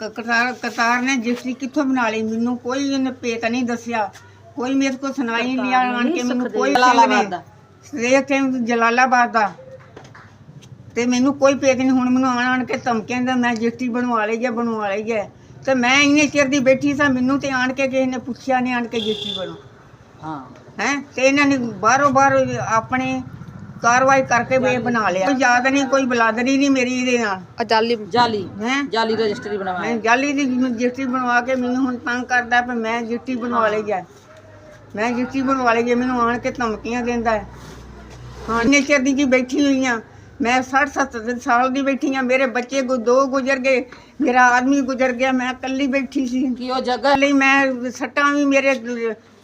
ਕ- ਕਤਾਰ ਕਤਾਰ ਨੇ ਜਿਸੀ ਕਿੱਥੋਂ ਬਣਾ ਲਈ? ਮੈਨੂੰ ਕੋਈ ਇਹਨੇ ਪੇਤ ਨਹੀਂ ਦੱਸਿਆ। ਕੋਈ ਮੇਰੇ ਕੋਲ ਸੁਣਾਈ ਨਹੀਂ ਆਣ ਕੇ ਮੈਨੂੰ ਕੋਈ ਜਲਾਲਾਬਾਦ ਦਾ। ਸਵੇਰ ਤੇ ਜਲਾਲਾਬਾਦ ਦਾ। ਤੇ ਮੈਨੂੰ ਕੋਈ ਪੇਤ ਨਹੀਂ ਹੁਣ ਮੈਨੂੰ ਆਣ ਆਣ ਕੇ ਧਮਕੀਆਂ ਦਾ ਮੈਂ ਜਿਸਟੀ ਬਣਵਾ ਲਈ ਹੈ ਬਣਵਾ ਲਈ ਹੈ। ਤੇ ਮੈਂ ਇੰਨੇ ਚਿਰ ਦੀ ਬੈਠੀ ਸਾਂ ਮੈਨੂੰ ਤੇ ਆਣ ਕੇ ਕਿਸੇ ਨੇ ਪੁੱਛਿਆ ਨਹੀਂ ਆਣ ਕੇ ਜਿਸਟੀ ਬਣੋ। ਹਾਂ। ਹੈ? ਤੇ ਇਹਨਾਂ ਨੇ ਬਾਹਰੋਂ ਬਾਹਰ ਆਪਣੇ ਕਾਰਵਾਈ ਕਰਕੇ ਵੀ ਇਹ ਬਣਾ ਲਿਆ। ਕੋਈ ਯਾਦ ਨਹੀਂ ਕੋਈ ਬਲਾਦਰੀ ਨਹੀਂ ਮੇਰੀ ਇਹਦੇ ਨਾਲ। ਅਜਾਲੀ ਜਾਲੀ ਹੈ? ਜਾਲੀ ਰਜਿਸਟਰੀ ਮੈਂ ਬਣਵਾਇਆ ਜਾਲੀ ਦੀ ਜਿਸਟੀ ਬਣਵਾ ਕੇ ਮੈਨੂੰ ਹੁਣ ਤੰਗ ਕਰਦਾ ਪਰ ਮੈਂ ਜਿਸਟੀ ਬਣਵਾ ਲਈ ਹੈ। ਮੈਂ ਜਿਸਟੀ ਬਣਵਾ ਲਈ ਹੈ ਮੈਨੂੰ ਆਣ ਕੇ ਧਮਕੀਆਂ ਦਿੰਦਾ ਹੈ। ਹਾਂ ਇੰਨੇ ਚਿਰ ਦੀ ਜੀ ਬੈਠੀ ਹੋਈ ਆ ਮੈਂ 60 70 ਸਾਲ ਦੀ ਬੈਠੀ ਆ ਮੇਰੇ ਬੱਚੇ ਕੋ ਦੋ ਗੁਜ਼ਰ ਗਏ। ਮੇਰਾ ਆਦਮੀ ਗੁਜ਼ਰ ਗਿਆ। ਮੈਂ ਇਕੱਲੀ ਬੈਠੀ ਸੀ। ਕੀ ਉਹ ਜਗ੍ਹਾ ਲਈ ਮੈਂ ਸੱਟਾਂ ਵੀ ਮੇਰੇ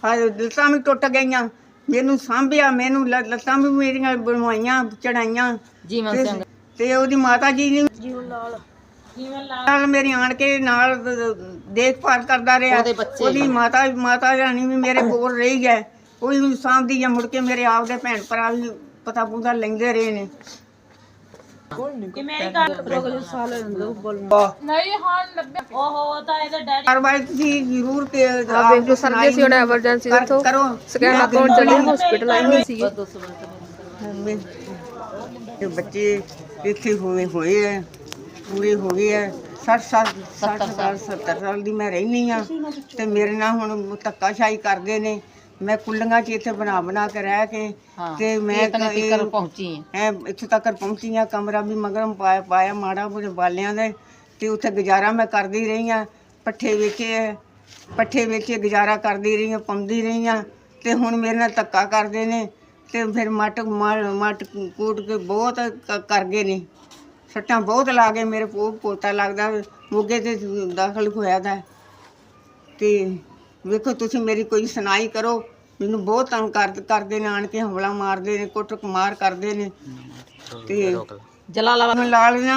ਆਹ ਲੱਤਾਂ ਵੀ ਟੁੱਟ ਗਈਆਂ। ਮੈਨੂੰ ਸਾਂਭਿਆ ਮੈਨੂੰ ਲ- ਲੱਤਾਂ ਵੀ ਮੇਰੀਆਂ ਬਣਵਾਈਆਂ ਚੜਾਈਆਂ। ਜੀਵਨ ਸਿੰਘ। ਤੇ ਉਹਦੀ ਮਾਤਾ ਜੀ ਨੇ ਨਾਲ ਮੇਰੀ ਆਣ ਕੇ ਨਾਲ ਦੇਖਭਾਲ ਕਰਦਾ ਰਿਹਾ। ਉਹਦੇ ਬੱਚੇ ਉਹਦੀ ਮਾਤਾ ਮਾਤਾ ਰਾਣੀ ਵੀ ਮੇਰੇ ਕੋਲ ਰਹੀ ਹੈ। ਉਹ ਵੀ ਸਾਂਭਦੀ ਹੈ ਮੁੜ ਕੇ ਮੇਰੇ ਆਪ ਦੇ ਭੈਣ ਭਰਾ ਵੀ ਪਤਾ ਪੂਤਾ ਲੈਂਦੇ ਰਹੇ ਨੇ। ਕਾਰਵਾਈ ਤੁਸੀਂ ਜ਼ਰੂਰ ਕਿ ਆਪ ਜੋ ਸਰਦੇ ਸੀ ਉਹਦਾ ਐਮਰਜੈਂਸੀ ਤੋਂ ਕਰੋ। ਸਕੈਨ ਅਕਾਊਂਟ ਚਲੀ ਹਸਪੀਟਲ ਆਈ ਹੋਈ ਸੀ ਇਹ ਬੱਚੇ ਇੱਥੇ ਹੋਏ ਹੋਏ ਐ ਪੂਰੇ ਹੋ ਗਏ ਐ। 60 ਸਾਲ 60 ਸਾਲ। 70 ਸਾਲ ਦੀ ਮੈਂ ਰਹਿਨੀ ਆ। ਤੇ ਮੇਰੇ ਨਾਲ ਹੁਣ ਧੱਕਾਸ਼ਾਹੀ ਕਰਦੇ ਨੇ। ਮੈਂ ਕੁੱਲੀਆਂ 'ਚ ਇੱਥੇ ਬਣਾ ਬਣਾ ਕੇ ਰਹਿ ਕੇ ਹਾਂ ਤੇ ਮੈਂ ਇਤਨੇ ਇਹ- ਤੱਕ ਪਹੁੰਚੀ ਹੈ ਐ ਇੱਥੇ ਤੱਕ ਪਹੁੰਚੀ ਆ ਕਮਰਾ ਵੀ ਮਗਰਮ ਪਾਇਆ ਪਾਇਆ ਮਾੜਾ ਬੁੜੇ ਬਾਲਿਆਂ ਦੇ ਤੇ ਉੱਥੇ ਗੁਜ਼ਾਰਾ ਮੈਂ ਕਰਦੀ ਰਹੀ ਆ ਪੱਠੇ ਵੇਚੇ ਐ, ਪੱਠੇ ਵੇਚੇ ਗੁਜ਼ਾਰਾ ਕਰਦੀ ਰਹੀ ਆ ਪਾਉਂਦੀ ਰਹੀ ਆ ਤੇ ਹੁਣ ਮੇਰੇ ਨਾਲ ਧੱਕਾ ਕਰਦੇ ਨੇ ਤੇ ਫਿਰ ਮਟ ਮਾ- ਮਟ ਕੂਟ ਕੇ ਬਹੁਤ ਕ- ਕਰ ਗਏ ਨੇ। ਸੱਟਾਂ ਬਹੁਤ ਲਾ ਗਏ ਮੇਰੇ ਪੋ ਪੋਤਾ ਲੱਗਦਾ ਮੋਗੇ ਤੇ ਦਾਖਲ ਹੋਇਆ ਦਾ। ਤੇ ਵੇਖੋ ਤੁਸੀਂ ਮੇਰੀ ਕੋਈ ਸੁਣਾਈ ਕਰੋ। ਮੈਨੂੰ ਬਹੁਤ ਤੰਗ ਕਰ ਕਰਦੇ ਨੇ ਆਣ ਕੇ ਹਮਲਾ ਮਾਰਦੇ ਨੇ ਕੁੱਟ ਮਾਰ ਕਰਦੇ ਨੇ। ਤੇ ਜਲਾਲਾਬਾਦ ਲਾਲ ਨਾ